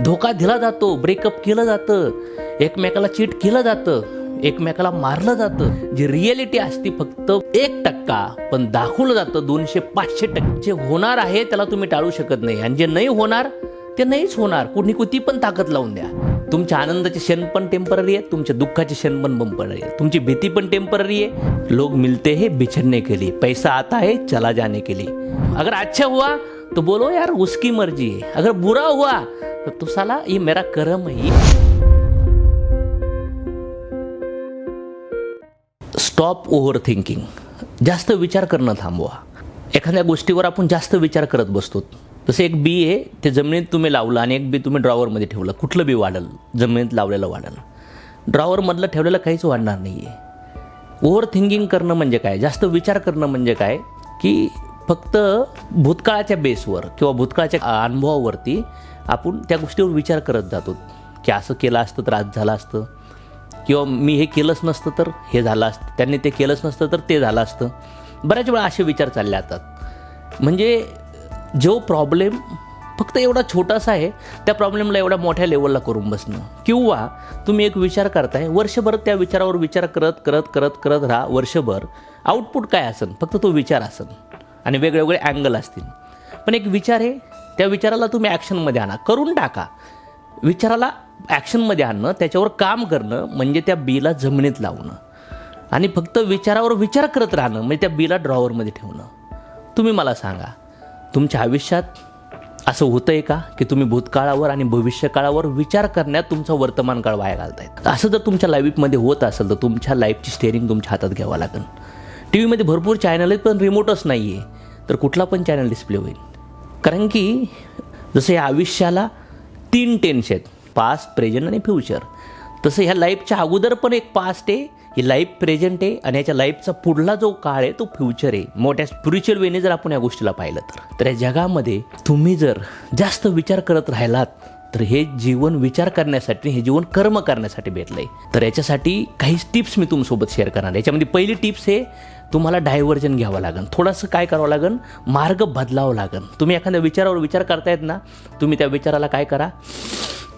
धोका दिला जातो ब्रेकअप केलं जातं एकमेकाला चीट केलं जातं एकमेकाला मारलं जातं. जी रिॲलिटी असते फक्त एक टक्का पण दाखवलं जातं दोनशे पाचशे टक्के. जे होणार आहे त्याला तुम्ही टाळू शकत नाही. आणि जे नाही होणार ते नाहीच होणार. कुणी कुठे पण ताकद लावून द्या. तुमच्या आनंदाचे क्षण पण टेंपररी आहे तुमच्या दुःखाचे क्षण पण टेंपररी आहे तुमची भीती पण टेंपररी आहे. लोग मिलते हे बिछड़ने के लिए. पैसा आता है चला जाने के लिए. अगर अच्छा हुआ तो बोलो यार उसकी मर्जी है अगर बुरा हुआ तो, तो साला ये मेरा कर्म है. स्टॉप ओव्हर थिंकिंग जास्त विचार करणं थांबवा. एखाद्या गोष्टीवर आपण जास्त विचार करत बसतो. जसं एक बी आहे ते जमिनीत तुम्ही लावलं आणि एक बी तुम्ही ड्रॉवरमध्ये ठेवलं. कुठलं बी वाढल जमिनीत लावलेलं वाढल. ड्रॉवरमधलं ठेवलेलं काहीच वाढणार नाही आहे ओव्हर थिंकिंग करणं म्हणजे काय? जास्त विचार करणं म्हणजे काय? की फक्त भूतकाळाच्या बेसवर किंवा भूतकाळाच्या अनुभवावरती आपण त्या गोष्टीवर विचार करत जातो की असं केलं असतं तर आज झालं असतं. किंवा मी हे केलंच नसतं तर हे झालं असतं. त्यांनी ते केलंच नसतं तर ते झालं असतं. बऱ्याच वेळा असे विचार चालले जातात. म्हणजे जो प्रॉब्लेम फक्त एवढा छोटासा आहे त्या प्रॉब्लेमला एवढ्या मोठ्या लेवलला करून बसणं. किंवा तुम्ही एक विचार करताय वर्षभर त्या विचारावर विचार करत करत करत करत राहा वर्षभर. आउटपुट काय असेल फक्त तो विचार असेल आणि वेगळेवेगळे अँगल असतील. पण एक विचार हे त्या विचाराला तुम्ही ॲक्शनमध्ये आणा. करून टाका. विचाराला ॲक्शनमध्ये आणणं त्याच्यावर काम करणं म्हणजे त्या बीला जमिनीत लावणं. आणि फक्त विचारावर विचार करत राहणं म्हणजे त्या बीला ड्रॉवरमध्ये ठेवणं. तुम्ही मला सांगा तुमच्या आयुष्यात असं होतं आहे का की तुम्ही भूतकाळावर आणि भविष्यकाळावर विचार करण्यात तुमचा वर्तमान काळ वाया घालतायत? असं जर तुमच्या लाईफमध्ये होत असेल तर तुमच्या लाईफची स्टेअरिंग तुमच्या हातात घ्यावं लागेल. टी व्हीमध्ये भरपूर चॅनल आहेत पण रिमोटच नाही आहे तर कुठला पण चॅनल डिस्प्ले होईल. कारण की जसं या आयुष्याला तीन टेन्स आहेत पास्ट प्रेझेंट आणि फ्युचर तसं ह्या लाईफच्या अगोदर पण एक पास्ट आहे ही लाईफ प्रेझेंट आहे आणि याच्या लाईफचा पुढला जो काळ आहे तो फ्युचर आहे. मोठ्या स्पिरिच्युअल वेने जर आपण या गोष्टीला पाहिलं तर. तर या जगामध्ये तुम्ही जर जास्त विचार करत राहिलात तर हे जीवन विचार करण्यासाठी हे जीवन कर्म करण्यासाठी भेटलं आहे तर याच्यासाठी काही टिप्स मी तुमसोबत शेअर करणार याच्यामध्ये पहिली टिप्स आहे तुम्हाला डायव्हर्जन घ्यावं लागेल थोडंसं काय करावं लागेल मार्ग बदलावं लागेल तुम्ही एखाद्या विचारावर विचार करतायत ना तुम्ही त्या विचाराला काय करा?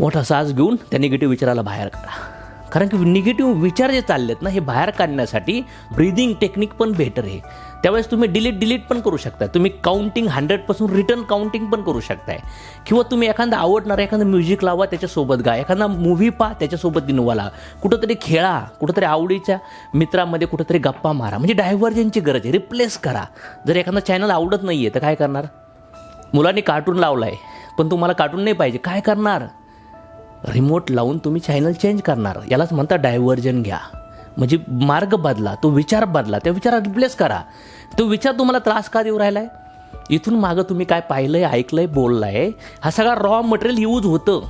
मोठा साज घेऊन त्या निगेटिव्ह विचाराला बाहेर काढा. कारण की निगेटिव्ह विचार जे चाललेत ना हे बाहेर काढण्यासाठी ब्रिदिंग टेक्निक पण बेटर आहे. त्यावेळेस तुम्ही डिलीट डिलीट पण करू शकता तुम्ही काउंटिंग हंड्रेडपासून रिटर्न काउंटिंग पण करू शकताय. किंवा तुम्ही एखादा आवडणारा एखादा म्युझिक लावा त्याच्यासोबत गा. एखादा मूव्ही पहा त्याच्यासोबत इनोवा कुठंतरी खेळा कुठंतरी आवडीच्या मित्रामध्ये कुठंतरी गप्पा मारा. म्हणजे डायव्हर्जनची गरज आहे. रिप्लेस करा. जर एखादा चॅनल आवडत नाही आहे तर काय करणार? मुलांनी कार्टून लावला आहे पण तुम्हाला कार्टून नाही पाहिजे. काय करणार? रिमोट लावून तुम्ही चॅनल चेंज करणार. यालाच म्हणता डायव्हर्जन घ्या. म्हणजे मार्ग बदला तो विचार बदला त्या विचारात रिप्लेस करा. तो विचार तुम्हाला त्रास का देऊ राहिला आहे इथून मागं तुम्ही काय पाहिलंय ऐकलंय आहे हा सगळा रॉ मटेरियल यूज होतं.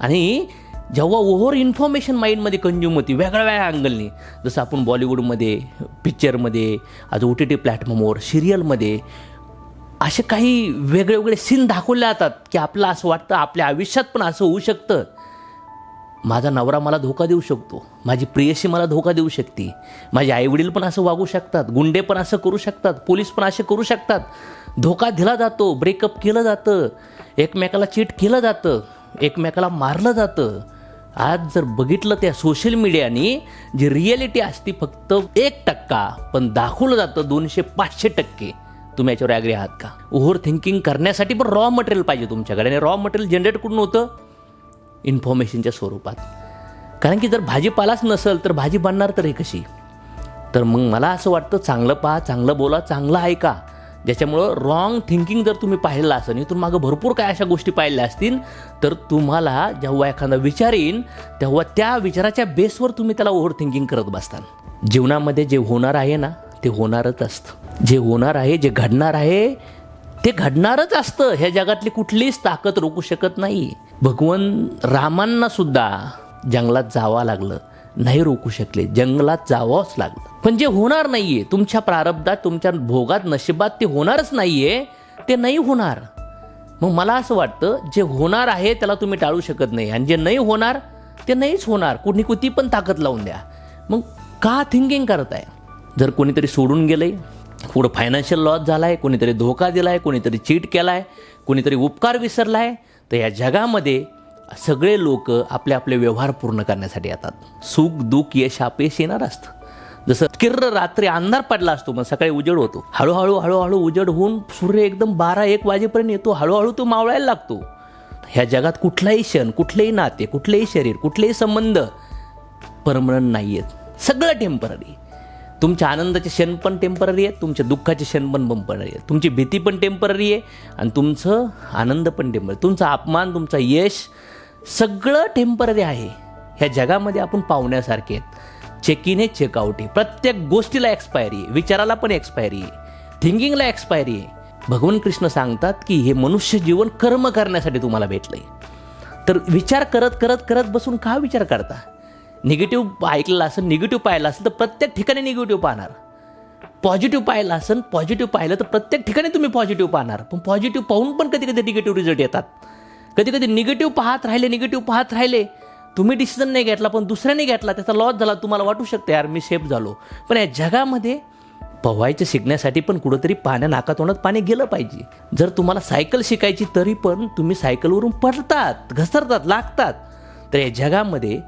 आणि जेव्हा ओव्हर इन्फॉर्मेशन माइंडमध्ये कंज्युम होती वेगळ्या वेगळ्या अँगलनी जसं आपण बॉलिवूडमध्ये पिक्चरमध्ये आज ओ टी टी प्लॅटफॉर्मवर सिरियलमध्ये असे काही वेगळे वेगळे सीन दाखवले जातात की आपलं असं वाटतं आपल्या आयुष्यात पण असं होऊ शकतं. माझा नवरा मला धोका देऊ शकतो. माझी प्रियशी मला धोका देऊ शकते. माझे आईवडील पण असं वागू शकतात. गुंडे पण असं करू शकतात. पोलीस पण असे करू शकतात. धोका दिला जातो. ब्रेकअप केलं जातं. एकमेकाला चीट केलं जातं. एकमेकाला मारलं जातं. आज जर बघितलं त्या सोशल मीडियाने जी रिॲलिटी असती फक्त एक टक्का पण दाखवलं जातं दोनशे पाचशे टक्के. तुम्ही याच्यावर ॲग्री आहात का? ओव्हर थिंकिंग करण्यासाठी पण रॉ मटेरियल पाहिजे तुमच्याकडे. आणि रॉ मटेरियल जनरेट कुठून होतं? इन्फॉर्मेशनच्या स्वरूपात. कारण की जर भाजीपालाच नसेल तर भाजी बनणार तरी कशी? तर मग मला असं वाटतं चांगलं पहा चांगलं बोला चांगलं ऐका ज्याच्यामुळं रॉंग थिंकिंग जर तुम्ही पाहिलं असेल इथून मागं भरपूर काय अशा गोष्टी पाहिल्या असतील तर तुम्हाला जेव्हा एखादा विचार येईन तेव्हा त्या विचाराच्या बेसवर तुम्ही त्याला ओव्हर थिंकिंग करत बसता. जीवनामध्ये जे होणार आहे ना ते होणारच असतं. जे होणार आहे जे घडणार आहे ते घडणारच असतं. ह्या जगातली कुठलीच ताकद रोखू शकत नाही. भगवान रामांना सुद्धा जंगलात जावं लागलं. नाही रोखू शकले. जंगलात जावंच लागलं. पण जे होणार नाहीये तुमच्या प्रारब्धात तुमच्या भोगात नशिबात ते होणारच नाहीये. ते नाही होणार. मग मला असं वाटतं जे होणार आहे त्याला तुम्ही टाळू शकत नाही. आणि जे नाही होणार ते नाहीच होणार. कुणी कुती पण ताकद लावून द्या. मग का थिंकिंग करताय? जर कोणीतरी सोडून गेलंय पुढं फायनान्शियल लॉस झाला आहे कोणीतरी धोका दिला आहे कोणीतरी चीट केला आहे कोणीतरी उपकार विसरला आहे तर या जगामध्ये सगळे लोक आपले आपले व्यवहार पूर्ण करण्यासाठी येतात. सुख दुःख यश अपयश येणार असतं. जसं किर्र रात्री अंधार पडला असतो मग सकाळी उजेड होतो. हळूहळू हळूहळू उजेड होऊन सूर्य एकदम बारा एक वाजेपर्यंत येतो. हळूहळू तो मावळायला लागतो. ह्या जगात कुठलाही क्षण कुठलेही नाते कुठलेही शरीर कुठलेही संबंध परमनंट नाही आहेत सगळं टेंपररी तुमच्या आनंदाचे क्षण पण टेंपररी आहेत तुमच्या दुःखाचे क्षण पण टेंपररी आहेत. तुमची भीती पण टेंपररी आहे आणि तुमचं आनंद पण टेंपररी तुमचा अपमान तुमचा यश सगळं टेंपररी आहे. ह्या जगामध्ये आपण पाहुण्यासारखे आहेत. चेक इन आहे चेकआउट आहे. प्रत्येक गोष्टीला एक्सपायरी आहे. विचाराला पण एक्सपायरी आहे. थिंकिंगला एक्सपायरी आहे. भगवान कृष्ण सांगतात की हे मनुष्य जीवन कर्म करण्यासाठी तुम्हाला भेटलंय. तर विचार करत करत करत बसून का विचार करता? निगेटिव्ह ऐकलेला असेल निगेटिव्ह पाहिलं असेल तर प्रत्येक ठिकाणी निगेटिव्ह पाहणार. पॉझिटिव्ह पाहिलं असेल पॉझिटिव्ह पाहिलं तर प्रत्येक ठिकाणी तुम्ही पॉझिटिव्ह पाहणार. पण पॉझिटिव्ह पाहून पण कधी कधी निगेटिव्ह रिझल्ट येतात. कधी कधी निगेटिव्ह पाहत राहिले निगेटिव्ह पाहत राहिले तुम्ही डिसिजन नाही घेतला पण दुसऱ्याने घेतला त्याचा लॉस झाला तुम्हाला वाटू शकतं यार मी सेफ झालो. पण या जगामध्ये पोहायचं शिकण्यासाठी पण कुठंतरी पाण्या नाकातोंडात पाणी गेलं पाहिजे. जर तुम्हाला सायकल शिकायची तरी पण तुम्ही सायकलवरून पडतात घसरतात लागतात. तर या जगामध्ये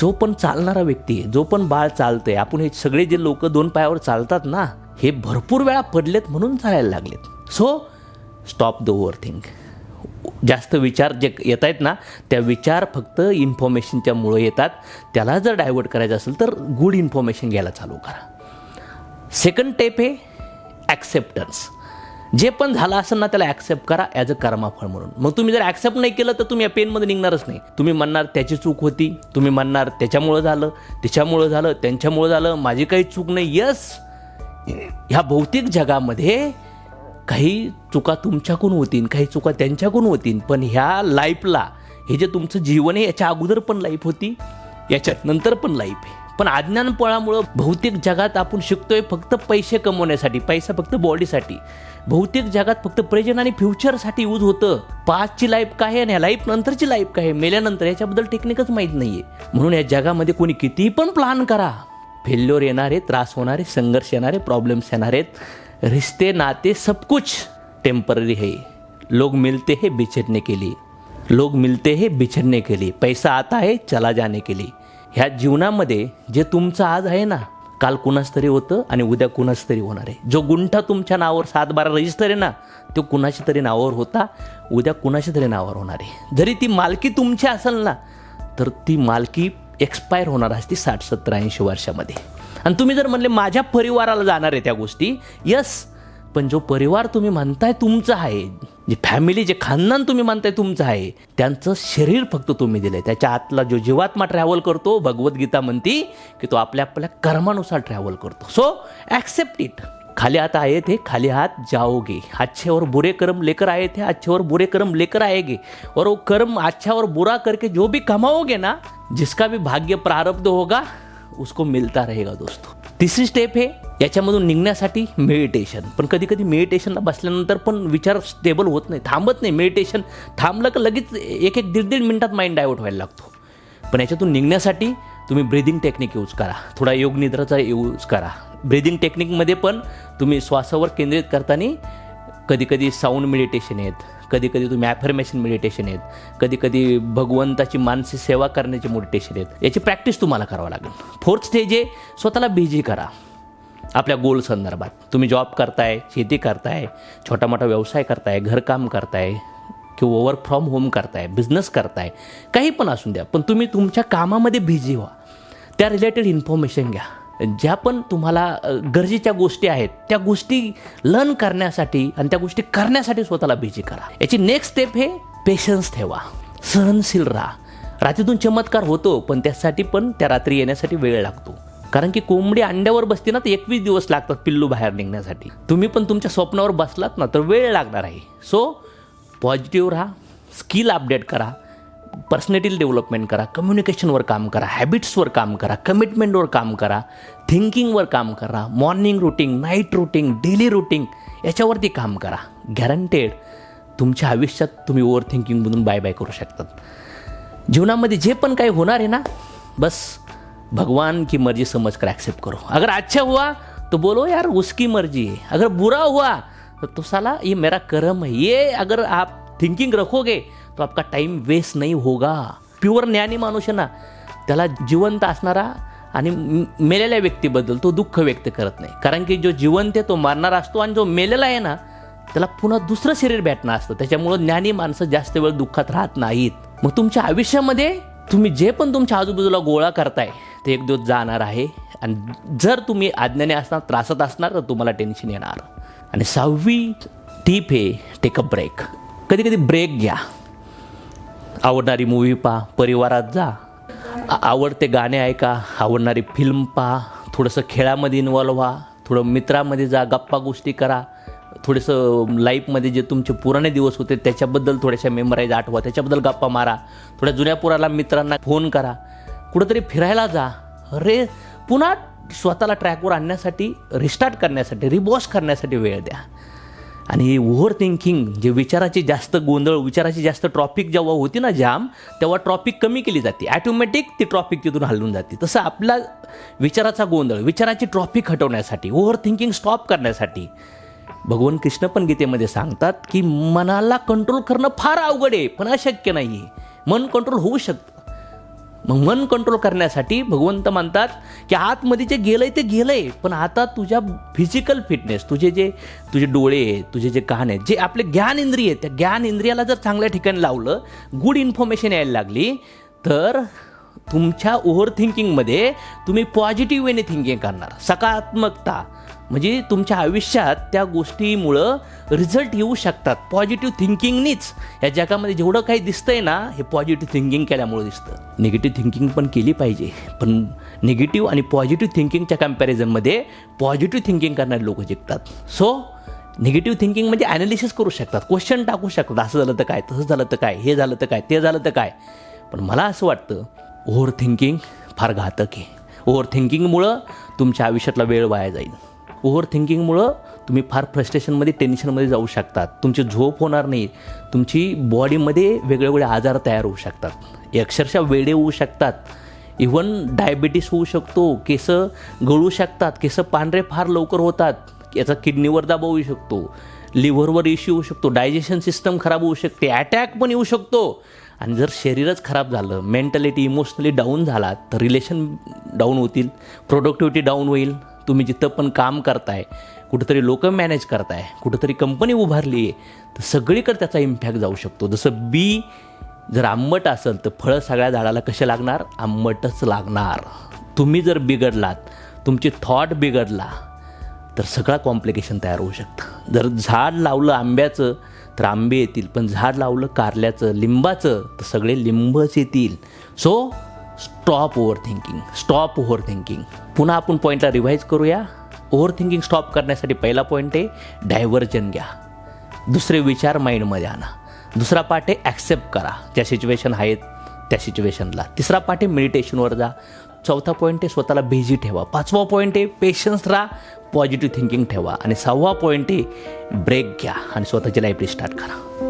जो पण चालणारा व्यक्ती आहे जो पण बाळ चालतंय आपण हे सगळे जे लोक दोन पायावर चालतात ना हे भरपूर वेळा पडलेत म्हणून चालायला लागलेत. So stop the overthink जास्त विचार जे येत आहेत ना त्या विचार फक्त इन्फॉर्मेशनच्या मुळे येतात. त्याला जर डायव्हर्ट करायचं असेल तर गुड इन्फॉर्मेशन घ्यायला चालू करा. सेकंड टेप आहे ॲक्सेप्टन्स जे पण झालं असेल ना त्याला ॲक्सेप्ट करा ॲज अ कर्माफळ म्हणून. मग तुम्ही जर ॲक्सेप्ट नाही केलं तर तुम्ही या पेनमध्ये निघणारच नाही. तुम्ही म्हणणार त्याची चूक होती. तुम्ही म्हणणार त्याच्यामुळं झालं. त्याच्यामुळं झालं त्यांच्यामुळं झालं. माझी काही चूक नाही. यस. ह्या भौतिक जगामध्ये काही चुका तुमच्याकडून होतील काही चुका त्यांच्याकडून होतील पण ह्या लाईफला हे जे तुमचं जीवन आहे याच्या अगोदर पण लाईफ होती याच्यात नंतर पण लाईफ आहे. पण अज्ञानपणामुळं भौतिक जगात आपण शिकतोय फक्त पैसे कमवण्यासाठी पैसा फक्त बॉडीसाठी भौतिक जगात फक्त प्रेझेंट आणि फ्युचरसाठी यूज होतं. पाचची लाईफ काय आहे आणि ह्या लाईफ नंतरची लाईफ काय आहे? मेल्यानंतर याच्याबद्दल टेक्निकच माहीत नाहीये. म्हणून या जगामध्ये कोणी कितीही पण प्लान करा. फेल्योर येणारे त्रास होणारे संघर्ष येणारे प्रॉब्लेम्स येणार आहेत. रिश्ते नाते सब कुछ टेंपररी है लोग मिलते हैं बिछड़ने के लिए. लोग मिलते हैं बिछड़ने के लिए. पैसा आता है चला जाने के लिए. ह्या जीवनामध्ये जे तुमचं आज आहे ना काल कुणास तरी होतं आणि उद्या कुणास तरी होणार आहे. जो गुंठा तुमच्या नावावर सात बारा रजिस्टर आहे ना तो कुणाच्या तरी नावावर होता उद्या कुणाच्या तरी नावावर होणार आहे. जरी ती मालकी तुमची असेल ना तर ती मालकी एक्सपायर होणार असते साठ सत्तर ऐंशी वर्षामध्ये. आणि तुम्ही जर म्हणले माझ्या परिवाराला जाणार आहे त्या गोष्टी यस पण जो परिवार तुम्ही म्हणताय तुमचा आहे जे फॅमिली जे खानदान तुम्ही म्हणताय तुमचं आहे त्यांचं शरीर फक्त तुम्ही दिलंय. त्याच्या आतला जो जीवात्मा ट्रॅव्हल करतो भगवद्गीता म्हणती की तो आपल्या आपल्या कर्मानुसार ट्रॅव्हल करतो. सो ॲक्सेप्ट इट खाली हात आहे थे खाली हाथ जाओगे. अच्छेवर बुरे कर्म लेकर आए थे अच्छेवर बुरे कर्म लेकर आएगे और वो कर्म अच्छा और बुरा करके जो भी कमाओगे ना जिसका भी भाग्य प्रारब्ध होगा उसको मिलता रहेगा दोस्तों. तिसरी स्टेप आहे याच्यामधून निघण्यासाठी मेडिटेशन पण कधी कधी मेडिटेशनला बसल्यानंतर पण विचार स्टेबल होत नाही थांबत नाही. मेडिटेशन थांबलं का लगेच एक एक दीड दीड मिनटात माइंड डायवर्ट व्हायला लागतो. पण याच्यातून निघण्यासाठी तुम्ही ब्रिदिंग टेक्निक यूज करा. थोडा योग निद्राचा यूज करा. ब्रिदिंग टेक्निकमध्ये पण तुम्ही श्वासावर केंद्रित करताना कधीकधी साऊंड मेडिटेशन आहेत कधी कधी तुम्ही ॲफर्मेशन मेडिटेशन आहेत कधीकधी भगवंताची मानसिक सेवा करण्याचे मेडिटेशन आहेत. याची प्रॅक्टिस तुम्हाला करावं लागेल. फोर्थ स्टेज आहे स्वतःला बिझी करा. आपल्या गोल संदर्भात. तुम्ही जॉब करताय शेती करताय छोटा मोठा व्यवसाय करताय घरकाम करताय किंवा वर्क फ्रॉम होम करताय बिझनेस करताय काही पण असून द्या पण तुम्ही तुमच्या कामामध्ये बिझी व्हा. त्या रिलेटेड इन्फॉर्मेशन घ्या. ज्या पण तुम्हाला गरजेच्या गोष्टी आहेत त्या गोष्टी लर्न करण्यासाठी आणि त्या गोष्टी करण्यासाठी स्वतःला बिझी करा. याची नेक्स्ट स्टेप हे पेशन्स ठेवा. सहनशील राहा. रात्रीतून चमत्कार होतो पण त्यासाठी पण त्या रात्री येण्यासाठी वेळ लागतो. कारण की कोंबडी अंड्यावर बसते ना तर एकवीस दिवस लागतात पिल्लू बाहेर निघण्यासाठी. तुम्ही पण तुमच्या स्वप्नावर बसलात ना तर वेळ लागणार आहे. सो पॉझिटिव्ह राहा. स्किल अपडेट करा. पर्सनॅलिटी डेव्हलपमेंट करा कम्युनिकेशनवर काम करा हॅबिट्सवर काम करा कमिटमेंटवर काम करा थिंकिंगवर काम करा morning routine night routine daily routine याच्यावरती काम करा. गॅरंटेड तुमच्या आयुष्यात तुम्ही ओव्हर थिंकिंगमधून बाय बाय करू शकतात. जीवनामध्ये जे पण काही होणार आहे ना बस भगवान की मर्जी समज कर ॲक्सेप्ट करो. अगर अच्छा हुआ तो बोलो यार उसकी मर्जी है. अगर बुरा हुआ तो, तो साला ये मेरा कर्म है. ये अगर आप थिंकिंग रखोगे तो आपका टाईम वेस्ट नाही होगा। प्युअर ज्ञानी माणूस आहे ना त्याला जिवंत असणारा आणि मेलेल्या व्यक्तीबद्दल तो दुःख व्यक्त करत नाही. कारण की जो जिवंत आहे तो मारणारा असतो आणि जो मेलेला आहे ना त्याला पुन्हा दुसरं शरीर भेटणं असतं. त्याच्यामुळं ज्ञानी माणसं जास्त वेळ दुःखात राहत नाहीत. मग तुमच्या आयुष्यामध्ये तुम्ही जे पण तुमच्या आजूबाजूला गोळा करताय ते एक दिवस जाणार आहे. आणि जर तुम्ही आज्ञाने असणार त्रासात असणार तर तुम्हाला टेन्शन येणार. आणि सहावी टीप आहे टेक अ ब्रेक कधी कधी ब्रेक घ्या. आवडणारी मूवी पहा परिवारात जा. आवडते गाणे ऐका आवडणारी फिल्म पहा थोडंसं खेळामध्ये इन्वॉल्व व्हा थोडं मित्रामध्ये जा गप्पा गोष्टी करा. थोडंसं लाईफमध्ये जे तुमचे पुराणे दिवस होते त्याच्याबद्दल थोड्याशा मेमराईज आठवा त्याच्याबद्दल गप्पा मारा. थोड्या जुन्या पुराला मित्रांना फोन करा. कुठंतरी फिरायला जा. रे पुन्हा स्वतःला ट्रॅकवर आणण्यासाठी रिस्टार्ट करण्यासाठी रिबॉश करण्यासाठी वेळ द्या. आणि ओव्हर थिंकिंग जे विचाराची जास्त गोंधळ विचाराची जास्त ट्रॉफिक जेव्हा होती ना जाम तेव्हा ट्रॉफिक कमी केली जाते. ॲटोमॅटिक ती ट्रॉफिक तिथून हलवून जाते. तसं आपला विचाराचा गोंधळ विचाराची ट्रॉफिक हटवण्यासाठी ओव्हर थिंकिंग स्टॉप करण्यासाठी भगवान कृष्ण पण गीतेमध्ये सांगतात की मनाला कंट्रोल करणं फार अवघड आहे पण अशक्य नाही आहे मन कंट्रोल होऊ शकतं. मग मन कंट्रोल करण्यासाठी भगवंत म्हणतात की आतमध्ये जे गेलंय ते गेलंय. पण आता तुझ्या फिजिकल फिटनेस तुझे जे तुझे डोळे आहेत तुझे जे कान आहेत जे आपले ज्ञान इंद्रिय आहेत त्या ज्ञान इंद्रियाला जर चांगल्या ठिकाणी लावलं गुड इन्फॉर्मेशन यायला लागली तर तुमच्या ओव्हर थिंकिंगमध्ये तुम्ही पॉझिटिव्ह वेने थिंकिंग करणार. सकारात्मकता म्हणजे तुमच्या आयुष्यात त्या गोष्टीमुळं रिझल्ट येऊ शकतात. पॉझिटिव्ह थिंकिंगनीच या जगामध्ये जेवढं काही दिसतंय ना हे पॉझिटिव्ह थिंकिंग केल्यामुळं दिसतं. निगेटिव्ह थिंकिंग पण केली पाहिजे. पण निगेटिव्ह आणि पॉझिटिव्ह थिंकिंगच्या कम्पॅरिझनमध्ये पॉझिटिव्ह थिंकिंग करणारे लोक जिंकतात. सो निगेटिव्ह थिंकिंग म्हणजे ॲनालिसिस करू शकतात. क्वेश्चन टाकू शकतात. असं झालं तर काय? तसं झालं तर काय? हे झालं तर काय? ते झालं तर काय? पण मला असं वाटतं ओव्हर थिंकिंग फार घातक आहे. ओव्हर थिंकिंगमुळं तुमच्या आयुष्यातला वेळ वाया जाईल. ओव्हर थिंकिंगमुळं तुम्ही फार फ्रस्ट्रेशनमध्ये टेन्शनमध्ये जाऊ शकतात. तुमची झोप होणार नाही. तुमची बॉडीमध्ये वेगळेवेगळे आजार तयार होऊ शकतात. अक्षरशः वेडे होऊ शकतात. इवन डायबिटीस होऊ शकतो केस गळू शकतात केस पांढरे फार लवकर होतात. याचा किडनीवर दाब होऊ शकतो. लिव्हरवर इश्यू होऊ शकतो. डायजेशन सिस्टम खराब होऊ शकते. अटॅक पण येऊ शकतो. आणि जर शरीरच खराब झालं मेंटॅलिटी इमोशनली डाऊन झाला तर रिलेशन डाऊन होतील प्रोडक्टिव्हिटी डाऊन होईल. तुम्ही जिथं पण काम करताय कुठंतरी लोक मॅनेज करताय कुठंतरी कंपनी उभारली आहे तर सगळीकडे त्याचा इम्पॅक्ट जाऊ शकतो. जसं बी जर आंबट असेल तर फळं सगळ्या झाडाला कसे लागणार? आंबटच लागणार. तुम्ही जर बिघडलात तुमची थॉट बिघडला तर सगळा कॉम्प्लिकेशन तयार होऊ शकतं. जर झाड लावलं आंब्याचं तर आंबे येतील पण झाड लावलं कारल्याचं लिंबाचं तर सगळे लिंबच येतील. So stop overthinking stop overthinking पुन्हा आपण पॉईंटला रिव्हाइज करूया. ओव्हर थिंकिंग स्टॉप करण्यासाठी पहिला पॉईंट आहे डायव्हर्जन घ्या. दुसरे विचार माइंडमध्ये आणा. दुसरा पार्ट आहे ॲक्सेप्ट करा. ज्या सिच्युएशन आहेत त्या सिच्युएशनला तिसरा पार्ट आहे मेडिटेशनवर जा. चौथा पॉईंट आहे स्वतःला बिझी ठेवा. पाचवा पॉईंट आहे पेशन्स राहा. पॉझिटिव्ह थिंकिंग ठेवा. आणि सहावा पॉईंट आहे ब्रेक घ्या. आणि स्वतःची लाईफ रिस्टार्ट करा.